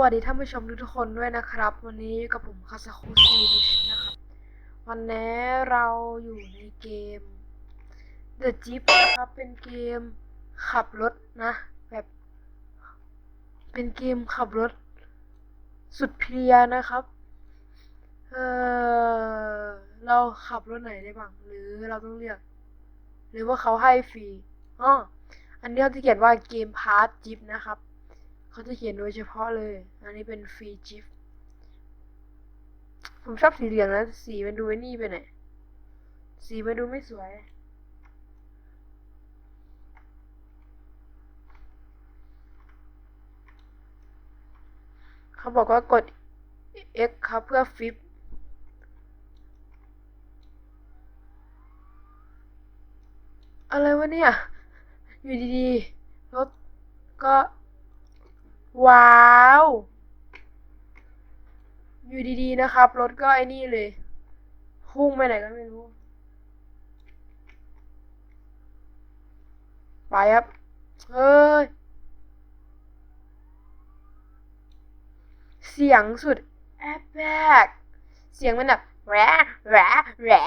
วัสดีท่านผู้ชมทุกคนด้วยนะครับ วันนี้อยู่กับผมคาซาคุซีนิชนะครับ วันนี้เราอยู่ในเกม The Jeep นะครับ เป็นเกมขับรถนะ แบบ เป็นเกมขับรถ สุดเพลียนะครับ เออเราขับรถไหนได้บ้าง หรือเราต้องเลือก หรือว่าเขาให้ฟรีอ๋ออันนี้เขาจะเขียนว่าเกมพาร์ทจิปนะครับ เขาจะเขียนโดยเฉพาะเลย อันนี้เป็นฟรีจิฟผมชอบสีเหลืองนะสีมันดูไอ้นี่ไปหน่อยสีมันดูไม่สวย เขาบอกว่ากด X ครับเพื่อฟิปอะไรวะเนี่ย อยู่ดีๆ รถก็ ว้าว อยู่ดีๆนะครับ รถก็ไอ้นี่เลยพุ่งไปไหนก็ไม่รู้ ไปครับ เฮ้ย เสียงสุดแอบแบกเสียงมันแบบแหวะแหวะแหวะ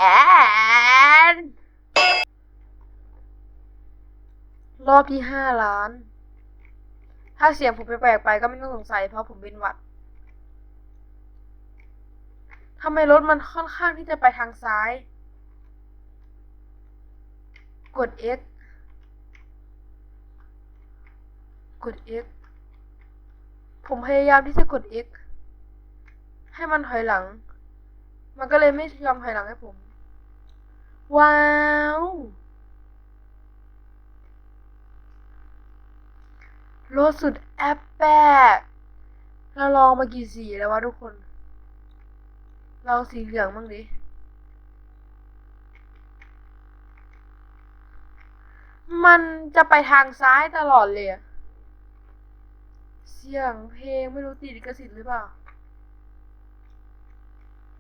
รอบที่ห้าล้าน ถ้าเสียงผมแปลกๆไปก็ไม่ต้องสงสัยเพราะผมเป็นหวัดทำไมรถมันค่อนข้างที่จะไปทางซ้าย กด X กด X ผมพยายามที่จะกด X ให้มันถอยหลัง มันก็เลยไม่ยอมถอยหลังให้ผม ว้าว รถสุดแอปแปกเราลองมากี่สีแล้ววะทุกคนเราสีเหลืองบ้างดิมันจะไปทางซ้ายตลอดเลย เสียงเพลงไม่รู้ติดลิขสิทธิ์หรือเปล่า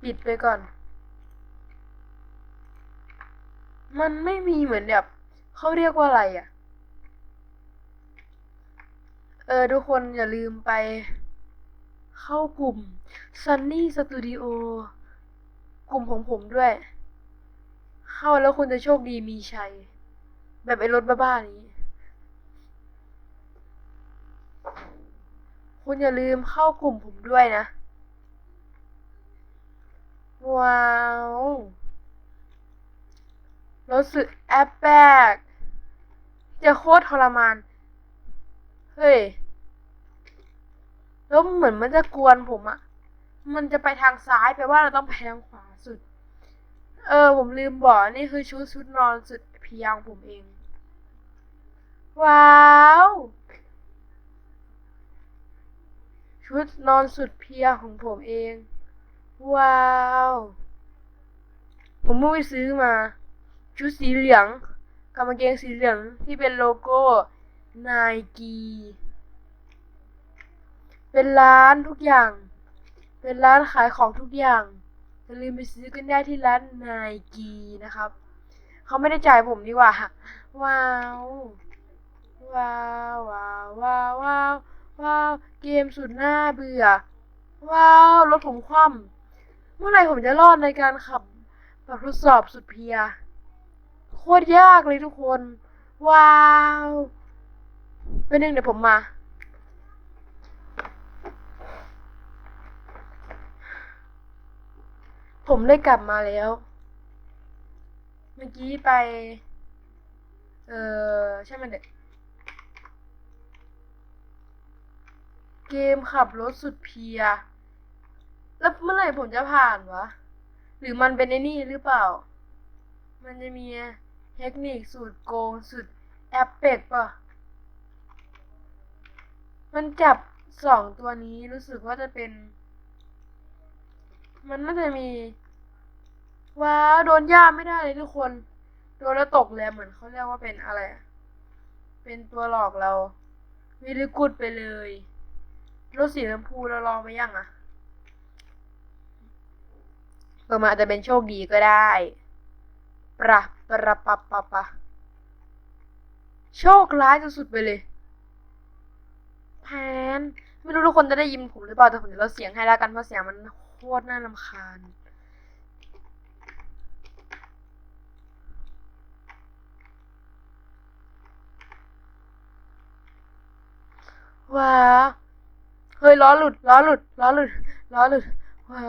ปิดไปก่อน มันไม่มีเหมือนแบบเขาเรียกว่าอะไรอะ เออ ทุกคนอย่าลืมไป เข้ากลุ่ม Sunny Studio กลุ่มของผมด้วย เข้าแล้วคุณจะโชคดีมีชัย แบบไอ้รถบ้าๆนี้ คุณอย่าลืมเข้ากลุ่มผมด้วยนะ ว้าวรถสุดแอปแบกจะโคตรทรมาน เฮ้ย แล้วเหมือนมันจะกวนผมอะ มันจะไปทางซ้ายแปลว่าเราต้องไปทางขวาสุด เออ ผมลืมบอกนี่คือชุดชุดนอนสุดเพียงผมเอง ว้าวชุดนอนสุดเพียของผมเอง ว้าว ผมเพิ่งไปซื้อมา ชุดสีเหลืองกับกางเกงสีเหลืองที่เป็นโลโก้ ไนกี เป็นร้านทุกอย่าง เป็นร้านขายของทุกอย่างอย่าลืมไปซื้อกันได้ที่ร้านไนกีนะครับ เขาไม่ได้จ่ายผมดีกว่า ว้าวว้าวว้าวว้าวว้าวว้าวเกมสุดน่าเบื่อ ว้าวรถผมคว่ำเมื่อไหร่ผมจะรอดในการขับแบบทดสอบสุดเพีย โคตรยากเลยทุกคน ว้าว เป็นหนึ่งเดี๋ยวผมมา ผมได้กลับมาแล้ว เมื่อกี้ไป เออใช่มันเด็กเกมขับรถสุดเพีย แล้วเมื่อไหร่ผมจะผ่านวะ หรือมันเป็นไอ้นี่หรือเปล่า มันจะมีเทคนิคสูตรโกงสุดแอปเป็กป่ะ มันจับสองตัวนี้รู้สึกว่าจะเป็น มันน่าจะมี ว้าว โดนย่าไม่ได้เลยทุกคน โดนแล้วตกเลยเหมือนเขาเรียกว่าเป็นอะไรอะเป็นตัวหลอกเราวิลิกุดไปเลยรถสีชมพูเราลองไปยังอะเปิดมาอาจจะเป็นโชคดีก็ได้ปะปะปะปะปะโชคร้ายสุดๆไปเลย แพนไม่รู้ทุกคนจะได้ยินผมหรือเปล่าแต่ผมจะลดเสียงให้แล้วกันเพราะเสียงมันโคตรน่ารำคาญว้าเฮ้ยล้อหลุดล้อหลุดล้อหลุดล้อหลุดว้า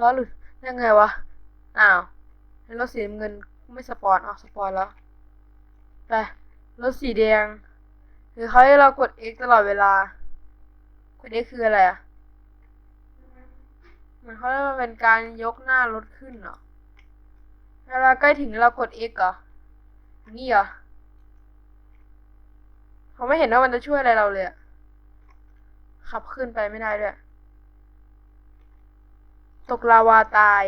ล้อหลุดยังไงวะอ้าวรถสีเงินไม่สปอนอ๋อสปอนแล้วไปรถสีแดง คือเขาให้เรากด X ตลอดเวลากด X คืออะไรอะมันเขาเรียกว่าเป็นการยกหน้ารถขึ้นเหรอเวลาใกล้ถึงเรากด X เหรอนี่เหรอเขาไม่เห็นว่ามันจะช่วยอะไรเราเลยอะขับขึ้นไปไม่ได้ด้วย ตกลาวาตาย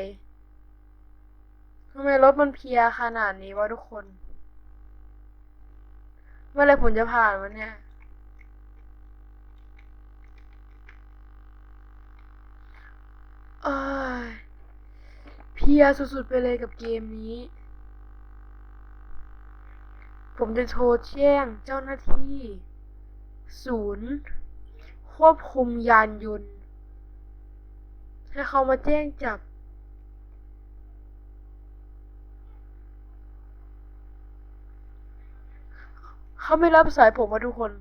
ทำไมรถมันเพียขนาดนี้วะทุกคน เมื่อไรผมจะผ่านวันเนี้ยเอ้ยเพียสุดๆไปเลยกับเกมนี้ ผมจะโทรแจ้งเจ้าหน้าที่ ศูนย์ ควบคุมยานยนต์ ให้เขามาแจ้งจับ เขาไม่รับสายผมมาทุกคน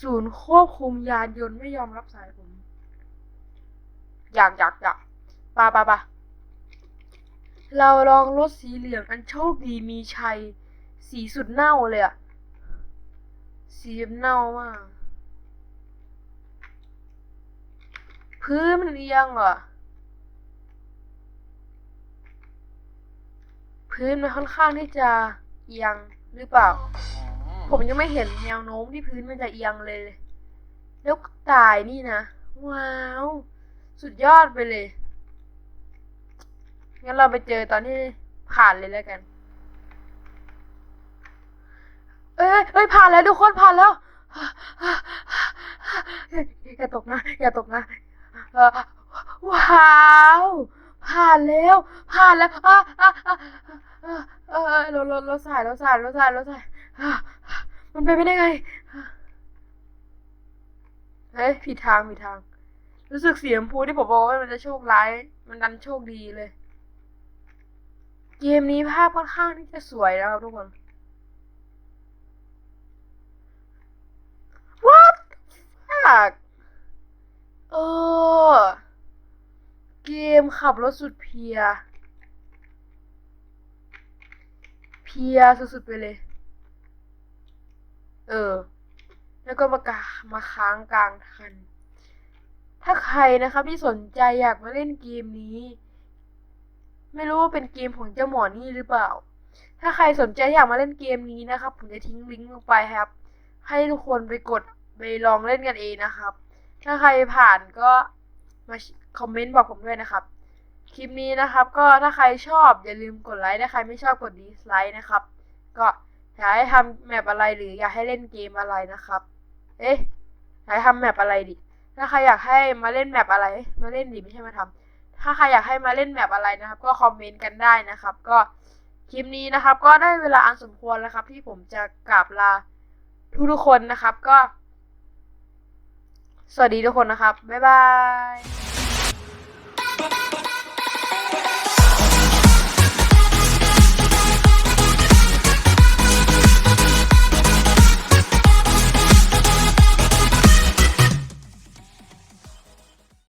ศูนย์ควบคุมยานยนต์ไม่ยอมรับสายผม อยากอยากอยากปาปาปาเราลองรถสีเหลืองอันโชคดีมีชัย สีสุดเน่าเลยอะสีเน่ามาก พื้นมันเอียงเหรอ พื้นมันค่อนข้างที่จะเอียงหรือเปล่า ผมยังไม่เห็นแนวโน้มที่พื้นมันจะเอียงเลย แล้วตายนี่นะ ว้าว สุดยอดไปเลย งั้นเราไปเจอตอนที่ผ่านเลยแล้วกัน เอ้ยเอ้ยผ่านแล้วทุกคนผ่านแล้ว อย่าตกนะ อย่าตกนะ ว้าวผ่านแล้ว ผ่านแล้วอะอะอะอ่เออรถรถรถสายรถสายรถสายรถสายอ่ มันไปไม่ได้ไง เฮ้ยผิดทางผิดทาง รู้สึกเสียงพูที่ผมบอกว่ามันจะโชคร้าย มันดันโชคดีเลย เกมนี้ภาพค่อนข้างที่จะสวยนะครับทุกคน What fuck เออ เกมขับรถสุดเพีย เพียสุดๆไปเลย เออ แล้วก็มากามาค้างกลางคัน ถ้าใครนะครับที่สนใจอยากมาเล่นเกมนี้ ไม่รู้ว่าเป็นเกมของเจ้าหมอนี่หรือเปล่า ถ้าใครสนใจอยากมาเล่นเกมนี้นะครับ ผมจะทิ้งลิงก์ลงไปครับ ให้ทุกคนไปกดไปลองเล่นกันเองนะครับ ถ้าใครผ่านก็มาคอมเมนต์บอกผมด้วยนะครับ คลิปนี้นะครับ ก็ถ้าใครชอบอย่าลืมกดไลค์ถ้าใครไม่ชอบกดดีสไลค์นะครับ ก็ อยากให้ทำแมปอะไรหรืออยากให้เล่นเกมอะไรนะครับ เอ๊ะอยากให้ทำแมปอะไรดิ ถ้าใครอยากให้มาเล่นแมปอะไร มาเล่นดิไม่ใช่มาทำถ้าใครอยากให้มาเล่นแมปอะไรนะครับ ก็คอมเมนต์กันได้นะครับ ก็คลิปนี้นะครับ ก็ได้เวลาอันสมควรแล้วครับ ที่ผมจะกราบลาทุกทุกคนนะครับ ก็ สวัสดีทุกคนนะครับ บ๊ายบาย